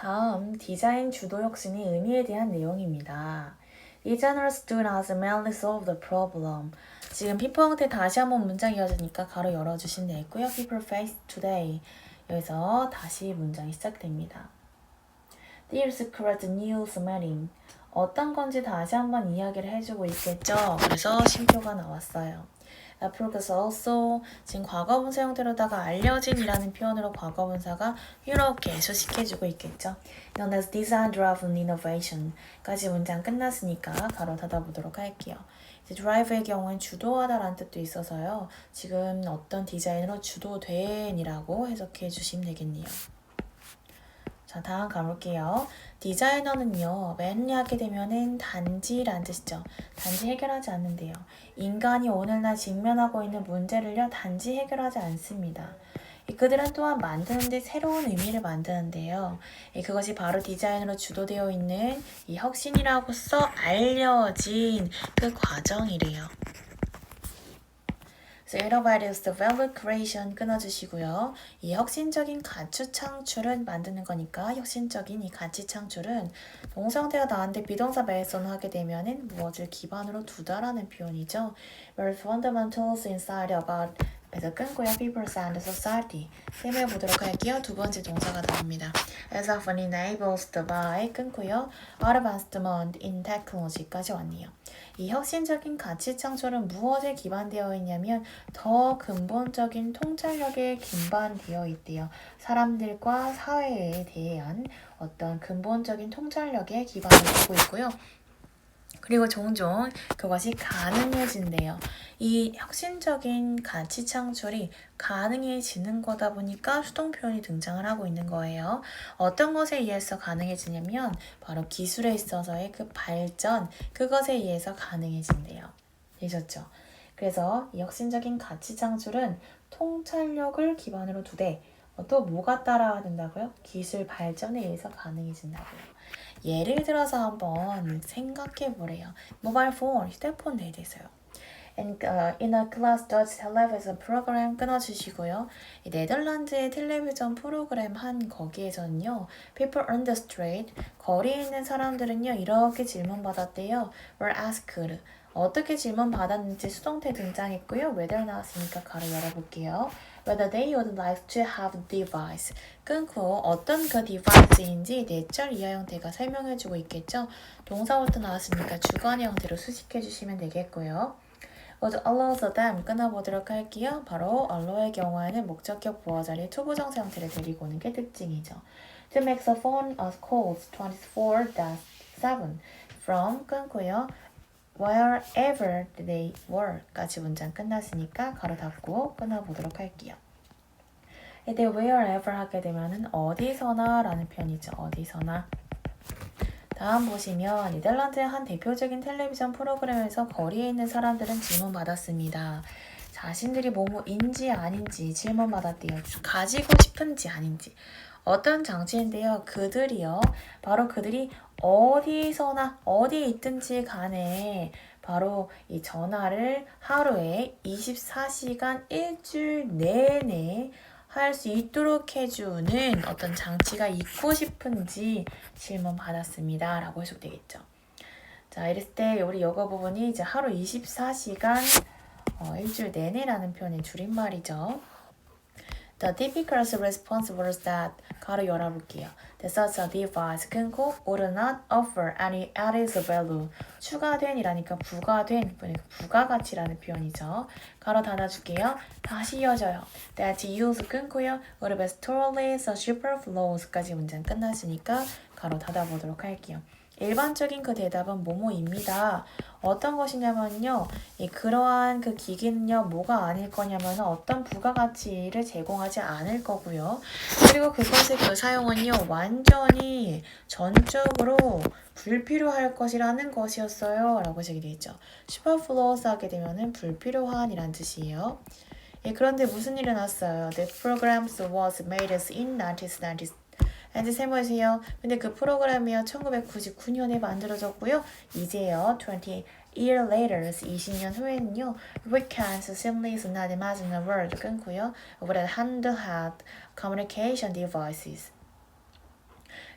다음 디자인 주도 혁신의 의미에 대한 내용입니다. Designers do not merely solve the problem. 지금 피포 형태 다시 한번 문장 이어지니까 가로 열어주시면 되고요. People face today. 여기서 다시 문장이 시작됩니다. There's correct news meaning. 어떤 건지 다시 한번 이야기를 해주고 있겠죠. 그래서 심표가 나왔어요. Progress also 지금 과거분사 형태로다가 알려진이라는 표현으로 과거분사가 이렇게 수식해주고 있겠죠. Known as design driven innovation까지 문장 끝났으니까 가로 닫아보도록 할게요. 이제 drive의 경우엔 주도하다라는 뜻도 있어서요. 지금 어떤 디자인으로 주도된이라고 해석해 주시면 되겠네요. 자, 다음 가볼게요. 디자이너는요, 맨리 하게 되면은 단지란 뜻이죠. 단지 해결하지 않는데요. 인간이 오늘날 직면하고 있는 문제를요, 단지 해결하지 않습니다. 이 그들은 또한 만드는데 새로운 의미를 만드는데요. 이 그것이 바로 디자인으로 주도되어 있는 이 혁신이라고써 알려진 그 과정이래요. So innovative the value creation 끊어주시고요. 이 혁신적인 가치 창출은 만드는 거니까 혁신적인 이 가치 창출은 동사형태가 나왔는데 비동사 매에서는 하게 되면은 무엇을 기반으로 두다라는 표현이죠. Where fundamentals inside about 그래서 끊고요. People and society. 세매 보도록 할게요. 두 번째 동사가 나옵니다. As often enables the by 끊고요. Advancement in technology까지 왔네요. 이 혁신적인 가치 창출은 무엇에 기반되어 있냐면 더 근본적인 통찰력에 기반되어 있대요. 사람들과 사회에 대한 어떤 근본적인 통찰력에 기반을 두고 있고요. 그리고 종종 그것이 가능해진대요. 이 혁신적인 가치 창출이 가능해지는 거다 보니까 수동 표현이 등장을 하고 있는 거예요. 어떤 것에 의해서 가능해지냐면 바로 기술에 있어서의 그 발전, 그것에 의해서 가능해진대요. 되셨죠? 그래서 이 혁신적인 가치 창출은 통찰력을 기반으로 두되 또 뭐가 따라야 된다고요? 기술 발전에 의해서 가능해진다고요. 예를 들어서 한번 생각해 보래요. 모바일 폰, 휴대폰 대해서요. And uh, in a class Dutch television program 끊어주시고요. 이 네덜란드의 텔레비전 프로그램 한 거기에서는요. People on the street, 거리에 있는 사람들은요. 이렇게 질문 받았대요. Were asked. 어떻게 질문 받았는지 수동태 등장했고요. whether 나왔으니까 가로 열어볼게요. Whether they would like to have device. 끊고 어떤 그 device인지 내절 이하 형태가 설명해주고 있겠죠. 동사부터 나왔으니까 주관의 형태로 수식해주시면 되겠고요. would allow them 끊어보도록 할게요. 바로 allow의 경우에는 목적격 보어 자리에 투부정사 형태를 데리고 오는 게 특징이죠. To make the phone calls 24-7 from 끊고요. Wherever they were 까지 문장 끝났으니까 가로 닫고 끊어보도록 할게요. 이때 wherever 하게 되면은 어디서나 라는 표현이죠. 어디서나. 다음 보시면 네덜란드의 한 대표적인 텔레비전 프로그램에서 거리에 있는 사람들은 질문 받았습니다. 자신들이 뭐뭐인지 아닌지 질문 받았대요. 가지고 싶은지 아닌지. 어떤 장치인데요. 그들이요. 바로 그들이 어디서나 어디에 있든지 간에 바로 이 전화를 하루에 24시간 일주일 내내 할 수 있도록 해주는 어떤 장치가 있고 싶은지 질문 받았습니다. 라고 해석되겠죠. 자, 이랬을 때 우리 영어 부분이 이제 하루 24시간 어, 일주일 내내라는 표현의 줄임말이죠. The typical response was that 가로 열어볼게요. That such a device 끊고 would not offer any added value. 추가된이라니까 부가된, 그러니까 부가가치라는 표현이죠. 가로 닫아줄게요. 다시 이어져요. That use 끊고요. would be totally superfluous까지 문장 끝났으니까 가로 닫아보도록 할게요. 일반적인 그 대답은 뭐뭐입니다. 어떤 것이냐면요. 이 그러한 그 기기는요. 뭐가 아닐 거냐면 어떤 부가가치를 제공하지 않을 거고요. 그리고 그것의 그 사용은요. 완전히 전적으로 불필요할 것이라는 것이었어요. 라고 제기 되어 있죠. 슈퍼플로우스 하게 되면은 불필요한이란 뜻이에요. 예, 그런데 무슨 일이 났어요? The program was made in 1990. 이제 세모이세요. 근데 그 프로그램이요 1999년에 만들어졌고요. 이제요 20 year later 20년 후에는요 we can simply not imagine a world 끊고요. would handheld communication devices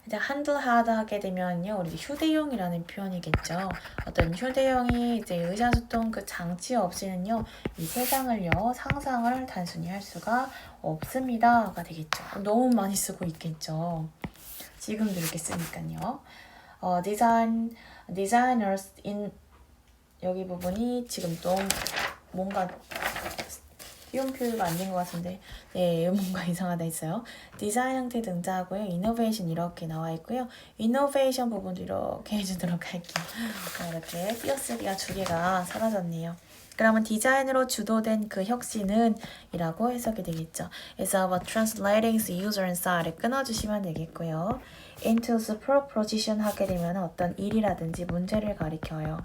이제 handle하다 하게 되면요, 우리 휴대용이라는 표현이겠죠. 어떤 휴대용이 이제 의사소통 그 장치 없이는요, 이 세상을요 상상을 단순히 할 수가 없습니다가 되겠죠. 너무 많이 쓰고 있겠죠. 지금도 이렇게 쓰니까요. 어, 디자인 designers in 여기 부분이 지금 좀 뭔가 띄움표가 안 된 것 같은데 네 뭔가 이상하다 했어요. 디자인 형태 등장하고요. 이노베이션 이렇게 나와 있고요. 이노베이션 부분도 이렇게 해주도록 할게요. 자, 이렇게 띄어쓰기가 두 개가 사라졌네요. 그러면 디자인으로 주도된 그 혁신은 이라고 해석이 되겠죠. It's about translating the user inside을 끊어주시면 되겠고요. into the proposition 하게 되면 어떤 일이라든지 문제를 가리켜요.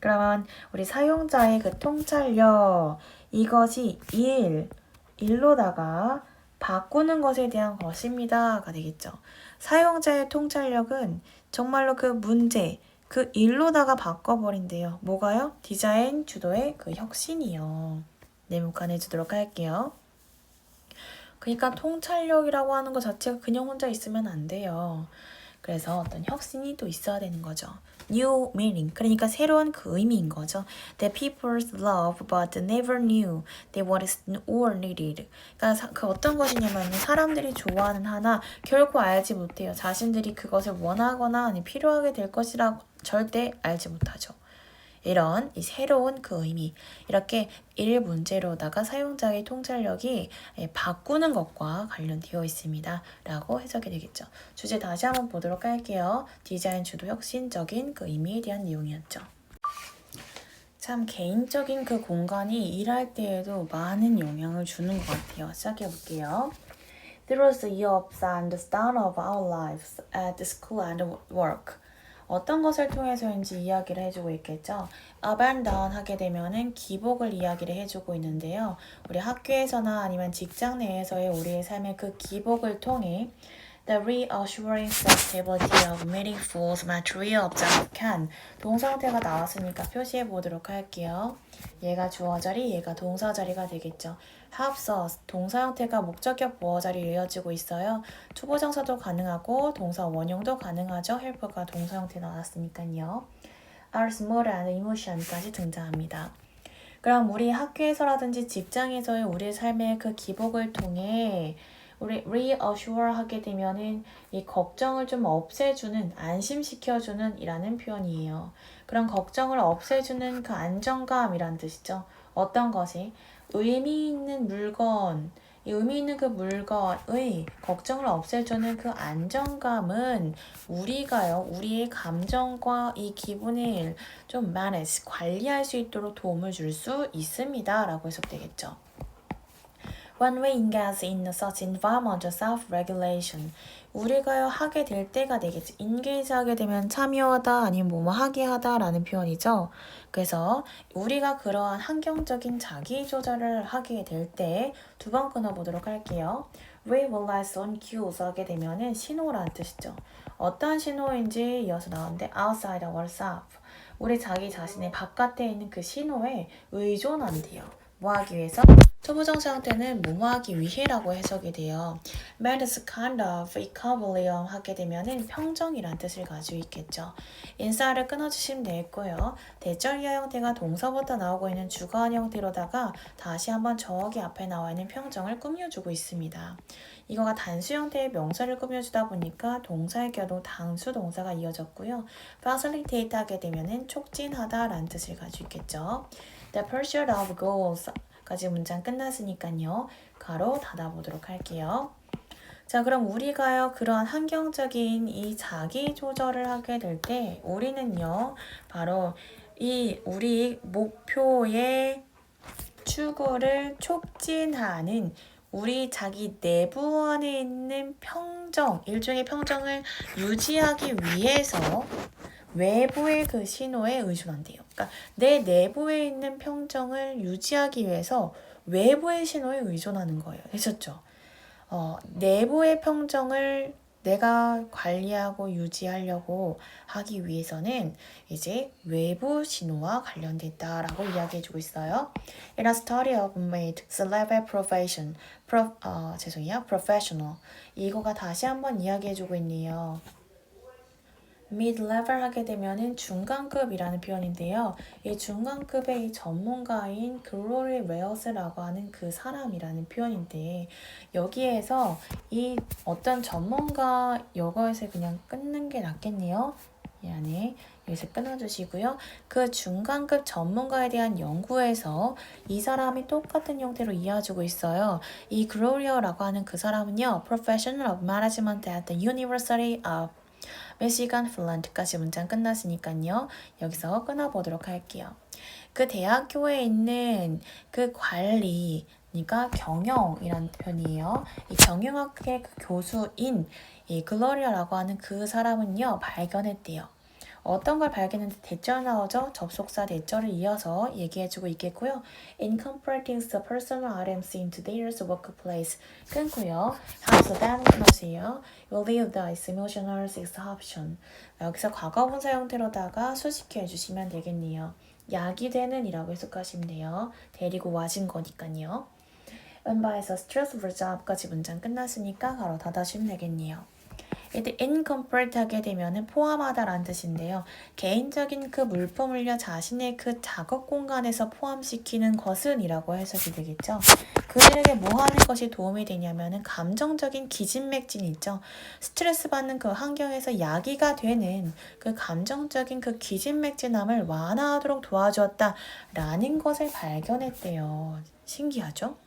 그러면 우리 사용자의 그 통찰력 이것이 일, 일로다가 바꾸는 것에 대한 것입니다가 되겠죠. 사용자의 통찰력은 정말로 그 문제, 그 일로다가 바꿔버린대요. 뭐가요? 디자인 주도의 그 혁신이요. 네모칸 해주도록 할게요. 그러니까 통찰력이라고 하는 것 자체가 그냥 혼자 있으면 안 돼요. 그래서 어떤 혁신이 또 있어야 되는 거죠. New meaning. 그러니까 새로운 그 의미인 거죠. That people love but never knew they wanted or needed. 그러니까 사, 그 어떤 것이냐면 사람들이 좋아하는 하나 결코 알지 못해요. 자신들이 그것을 원하거나 아니 필요하게 될 것이라고 절대 알지 못하죠. 이런 이 새로운 그 의미 이렇게 일 문제로다가 사용자의 통찰력이 예, 바꾸는 것과 관련되어 있습니다. 라고 해석이 되겠죠. 주제 다시 한번 보도록 할게요. 디자인 주도 혁신적인 그 의미에 대한 내용이었죠. 참 개인적인 그 공간이 일할 때에도 많은 영향을 주는 것 같아요. 시작해 볼게요. There was year of and the start of our lives at school and work. 어떤 것을 통해서인지 이야기를 해주고 있겠죠. abandon 하게 되면은 기복을 이야기를 해주고 있는데요. 우리 학교에서나 아니면 직장 내에서의 우리의 삶의 그 기복을 통해 The reassuring stability of meaningful material object can 동사형태가 나왔으니까 표시해 보도록 할게요. 얘가 주어 자리, 얘가 동사 자리가 되겠죠. helps us 동사 형태가 목적격 보어 자리로 이어지고 있어요. 투부정사도 가능하고 동사 원형도 가능하죠. help가 동사 형태 나왔으니까요. Our small and emotion까지 등장합니다. 그럼 우리 학교에서라든지 직장에서의 우리 삶의 그 기복을 통해 우리 reassure 하게 되면은 이 걱정을 좀 없애주는 안심시켜주는 이라는 표현이에요. 그런 걱정을 없애주는 그 안정감이란 뜻이죠. 어떤 것이 의미 있는 물건, 이 의미 있는 그 물건의 걱정을 없애주는 그 안정감은 우리가요, 우리의 감정과 이 기분을 좀 manage, 관리할 수 있도록 도움을 줄 수 있습니다. 라고 해석되겠죠. When we engage in such environment, self-regulation. 우리가요 하게 될 때가 되겠지. engage 하게 되면 참여하다 아니면 뭐뭐 하게 하다라는 표현이죠. 그래서 우리가 그러한 환경적인 자기 조절을 하게 될 때 두 번 끊어보도록 할게요. We relies on cues 하게 되면은 신호라는 뜻이죠. 어떤 신호인지 이어서 나오는데 outside ourselves. 우리 자기 자신의 바깥에 있는 그 신호에 의존한대요. 뭐 하기 위해서? 초보정사 형태는 뭐뭐하기 위해라고 해석이 돼요. Man's kind of equilibrium 하게 되면은 평정이란 뜻을 가지고 있겠죠. 인사를 끊어주시면 되겠고요. 대절이어 형태가 동사부터 나오고 있는 주관 형태로다가 다시 한번 저기 앞에 나와 있는 평정을 꾸며주고 있습니다. 이거가 단수 형태의 명사를 꾸며주다 보니까 동사의 경우 당수 동사가 이어졌고요. facilitate 하게 되면은 촉진하다 라는 뜻을 가지고 있겠죠. The pursuit of goals 까지 문장 끝났으니까요. 가로 닫아보도록 할게요. 자, 그럼 우리가요, 그러한 환경적인 이 자기 조절을 하게 될 때, 우리는요, 바로 이 우리 목표의 추구를 촉진하는 우리 자기 내부 안에 있는 평정, 일종의 평정을 유지하기 위해서 외부의 그 신호에 의존한대요. 그러니까 내 내부에 있는 평정을 유지하기 위해서 외부의 신호에 의존하는 거예요. 되셨죠? 어, 내부의 평정을 내가 관리하고 유지하려고 하기 위해서는 이제 외부 신호와 관련됐다라고 이야기해주고 있어요. In a study of made celeb profession, pro, 어, 죄송해요, professional. 이거가 다시 한번 이야기해주고 있네요. Mid-level 하게 되면은 중간급이라는 표현인데요. 이 중간급의 이 전문가인 글로리 웨어스라고 하는 그 사람이라는 표현인데 여기에서 이 어떤 전문가 여거에서 그냥 끊는 게 낫겠네요. 이 안에 여기서 끊어주시고요. 그 중간급 전문가에 대한 연구에서 이 사람이 똑같은 형태로 이어지고 있어요. 이 글로리어라고 하는 그 사람은요, Professional of Management at the University of 미시간 플란트까지 문장 끝났으니까요. 여기서 끊어보도록 할게요. 그 대학교에 있는 그 관리, 그러니까 경영이라는 편이에요. 이 경영학의 그 교수인 이 글로리아라고 하는 그 사람은요, 발견했대요. 어떤 걸 발견했는데 대절 나오죠? 접속사 대절을 이어서 얘기해주고 있겠고요. Incorporating the personal items into their workplace 끊고요. That 끊으세요. Will leave the emotional exhaustion. 여기서 과거분사 형태로다가 수식해 주시면 되겠네요. 약이 되는 이라고 해석하시면 돼요. 데리고 와진 거니까요. 은바에서 stressful job까지 문장 끝났으니까 바로 닫아주면 되겠네요. 이때 incomplete 하게 되면은 포함하다라는 뜻인데요. 개인적인 그 물품을요 자신의 그 작업 공간에서 포함시키는 것은 이라고 해석이 되겠죠. 그들에게 뭐 하는 것이 도움이 되냐면은 감정적인 기진맥진 있죠. 스트레스 받는 그 환경에서 야기가 되는 그 감정적인 그 기진맥진함을 완화하도록 도와주었다라는 것을 발견했대요. 신기하죠?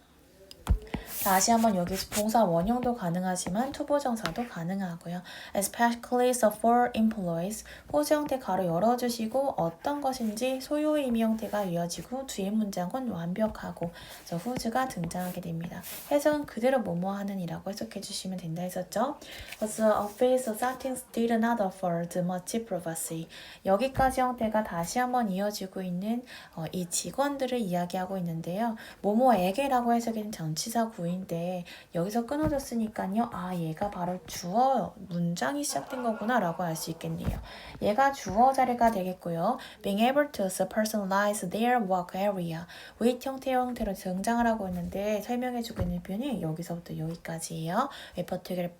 다시 한번 여기 동사 원형도 가능하지만 투부정사도 가능하고요. Especially so for employees. 호수 형태 가로 열어주시고 어떤 것인지 소요 의미 형태가 이어지고 뒤에 문장은 완벽하고 저 후즈가 등장하게 됩니다. 해석은 그대로 뭐뭐 하는 이라고 해석해 주시면 된다 했었죠. The office settings did not afford much privacy. 여기까지 형태가 다시 한번 이어지고 있는 어, 이 직원들을 이야기하고 있는데요. 뭐뭐에게라고 해석이 전치사 구인 데 여기서 끊어졌으니까요. 아 얘가 바로 주어 문장이 시작된 거구나 라고 알 수 있겠네요. 얘가 주어 자리가 되겠고요. Being able to personalize their work area with 형태 형태로 등장을 하고 있는데 설명해주고 있는 표현이 여기서부터 여기까지예요. A particular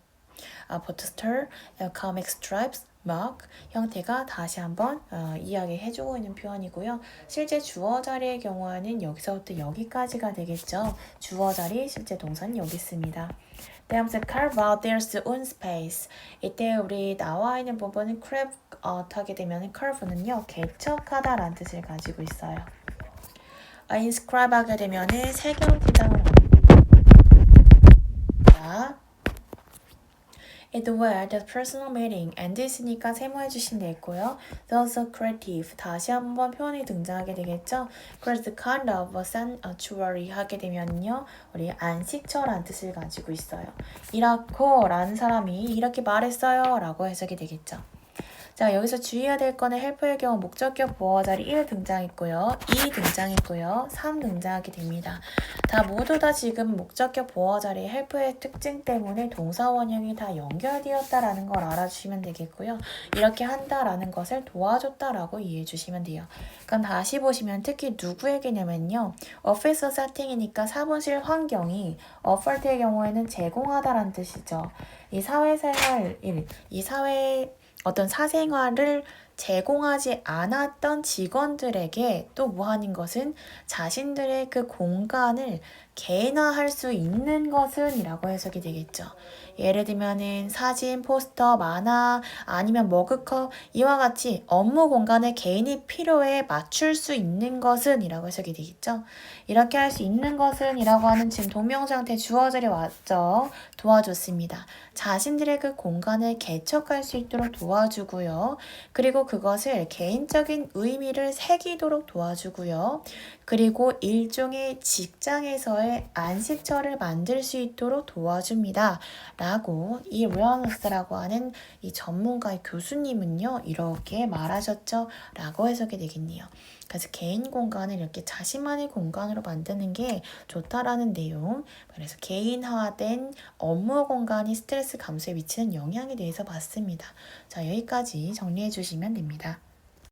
아, poster, mark 형태가 다시 한번 어, 이야기해주고 있는 표현이고요. 실제 주어 자리의 경우에는 여기서부터 여기까지가 되겠죠. 주어 자리 실제 동사는 여기 있습니다. 다음에 carve out their own space. 이때 우리 나와 있는 부분은 carve out 하게 되면 carve는요 개척하다라는 뜻을 가지고 있어요. 아, inscribe 하게 되면은 새겨 기장을 합니다. It where the personal meaning and 있으니까 세모해 주시면 되고요. Those creative 다시 한번 표현이 등장하게 되겠죠. the kind of sanctuary 하게 되면요. 우리 안식처라는 뜻을 가지고 있어요. 이라코라는 사람이 이렇게 말했어요 라고 해석이 되겠죠. 자, 여기서 주의해야 될 거는 헬프의 경우 목적격 보어 자리 1 등장했고요. 2 등장했고요. 3 등장하게 됩니다. 다 모두 다 지금 목적격 보어 자리 헬프의 특징 때문에 동사 원형이 다 연결되었다라는 걸 알아주시면 되겠고요. 이렇게 한다라는 것을 도와줬다라고 이해해 주시면 돼요. 그럼 다시 보시면 특히 누구에게냐면요. 오피스 세팅이니까 사무실 환경이 어펄트의 경우에는 제공하다라는 뜻이죠. 이 사회생활 일, 이 사회 어떤 사생활을 제공하지 않았던 직원들에게 또 무한인 것은 자신들의 그 공간을 개인화할 수 있는 것은 이라고 해석이 되겠죠. 예를 들면은 사진, 포스터, 만화, 아니면 머그컵 이와 같이 업무 공간을 개인이 필요에 맞출 수 있는 것은 이라고 해석이 되겠죠. 이렇게 할 수 있는 것은 이라고 하는 지금 동명상태 주어절이 왔죠. 도와줬습니다. 자신들의 그 공간을 개척할 수 있도록 도와주고요. 그리고 그것을 개인적인 의미를 새기도록 도와주고요. 그리고 일종의 직장에서의 안식처를 만들 수 있도록 도와줍니다. 라고 이 레어너스라고 하는 이 전문가의 교수님은요, 이렇게 말하셨죠. 라고 해석이 되겠네요. 그래서 개인 공간을 이렇게 자신만의 공간으로 만드는 게 좋다라는 내용. 그래서 개인화된 업무 공간이 스트레스 감소에 미치는 영향에 대해서 봤습니다. 자, 여기까지 정리해 주시면 됩니다.